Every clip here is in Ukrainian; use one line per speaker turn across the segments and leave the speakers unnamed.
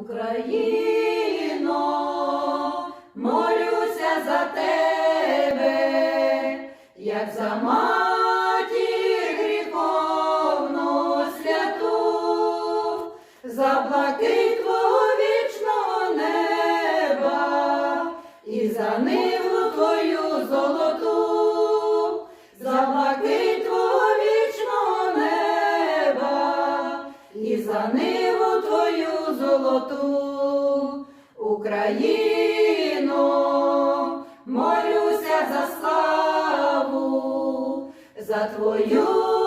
Україно, молюся за тебе, як за матір гріховну святу, за блакит твого вічного неба і за ниву твою золоту, за блакит твого вічного неба і за ниву твою золоту, Україно, молюся за славу, за твою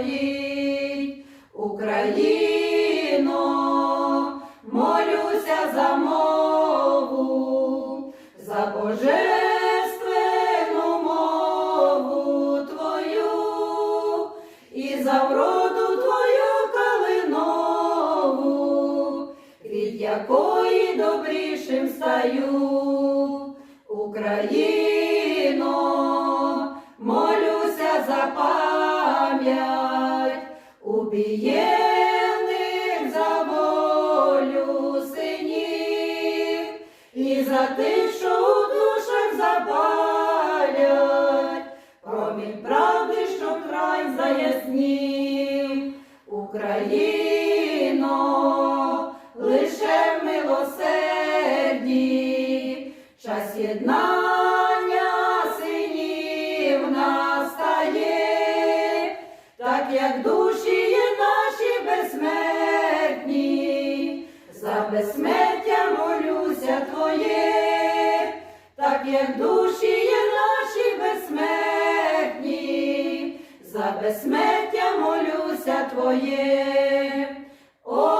стоїть, Україно, молюся за мову, за божественну мову твою і за вроду твою калинову, від якої добрішим стаю, Україно, молюся за пам'ять убієних за волю синів. І за тих, що у душах запалять, промінь правди, що край заяснів, Україно, лише в милосерді, час єднання як душі є наші безсмертні, за безсмертя молюся Твоє, так як душі є наші безсмертні, за безсмертя молюся Твоє, Отче